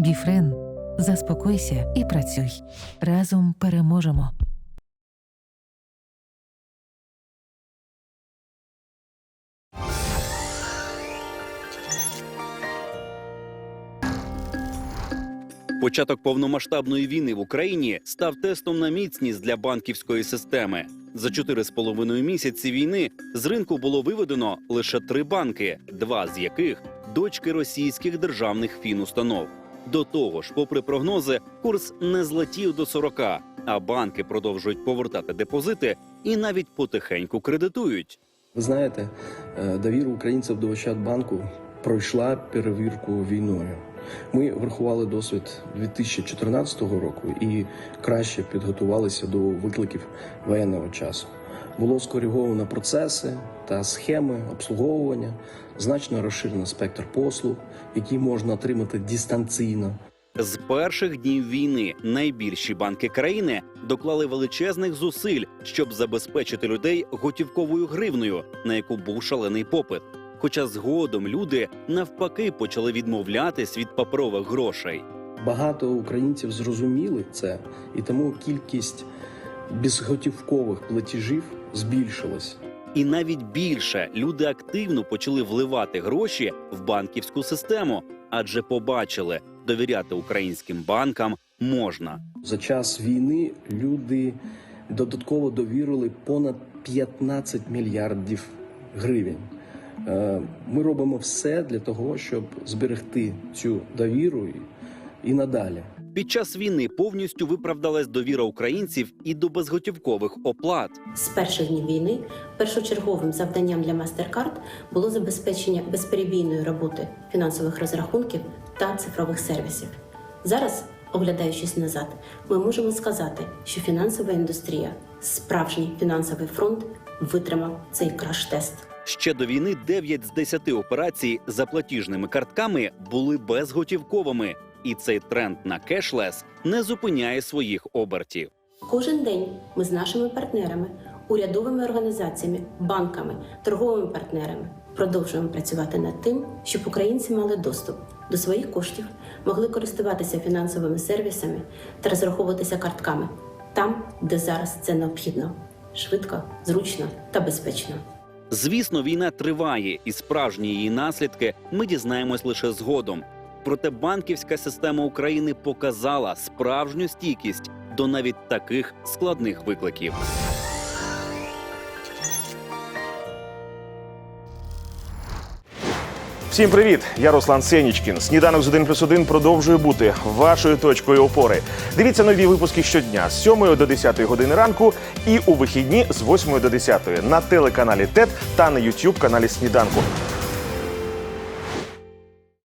Біфрен, заспокойся і працюй. Разом переможемо. Початок повномасштабної війни в Україні став тестом на міцність для банківської системи. За чотири з половиною місяці війни з ринку було виведено лише три банки, два з яких дочки російських державних фінустанов. До того ж, попри прогнози, курс не злетів до 40, а банки продовжують повертати депозити і навіть потихеньку кредитують. Ви знаєте, е, довіра українців до Ощадбанку пройшла перевірку війною. Ми врахували досвід 2014 року і краще підготувалися до викликів воєнного часу. Було скоріговано процеси та схеми обслуговування, значно розширено спектр послуг, які можна отримати дистанційно. З перших днів війни найбільші банки країни доклали величезних зусиль, щоб забезпечити людей готівковою гривнею, на яку був шалений попит. Хоча згодом люди навпаки почали відмовлятись від паперових грошей. Багато українців зрозуміли це, і тому кількість безготівкових платежів збільшилась. І навіть більше люди активно почали вливати гроші в банківську систему, адже побачили, довіряти українським банкам можна. За час війни люди додатково довірили понад 15 мільярдів гривень. Е, Ми робимо все для того, щоб зберегти цю довіру і надалі. Під час війни повністю виправдалась довіра українців і до безготівкових оплат. З перших днів війни першочерговим завданням для MasterCard було забезпечення безперебійної роботи фінансових розрахунків та цифрових сервісів. Зараз, оглядаючись назад, ми можемо сказати, що фінансова індустрія, справжній фінансовий фронт, витримав цей краш-тест. Ще до війни 9 з 10 операцій за платіжними картками були безготівковими, і цей тренд на кешлес не зупиняє своїх обертів. Кожен день ми з нашими партнерами, урядовими організаціями, банками, торговими партнерами продовжуємо працювати над тим, щоб українці мали доступ до своїх коштів, могли користуватися фінансовими сервісами та розраховуватися картками там, де зараз це необхідно швидко, зручно та безпечно. Звісно, війна триває, і справжні її наслідки ми дізнаємось лише згодом. Проте банківська система України показала справжню стійкість до навіть таких складних викликів. Всім привіт! Я Руслан Сенічкін. Сніданок з 1 плюс 1 продовжує бути вашою точкою опори. Дивіться нові випуски щодня з 7 до 10 години ранку і у вихідні з 8 до 10 на телеканалі ТЕТ та на YouTube каналі Сніданку.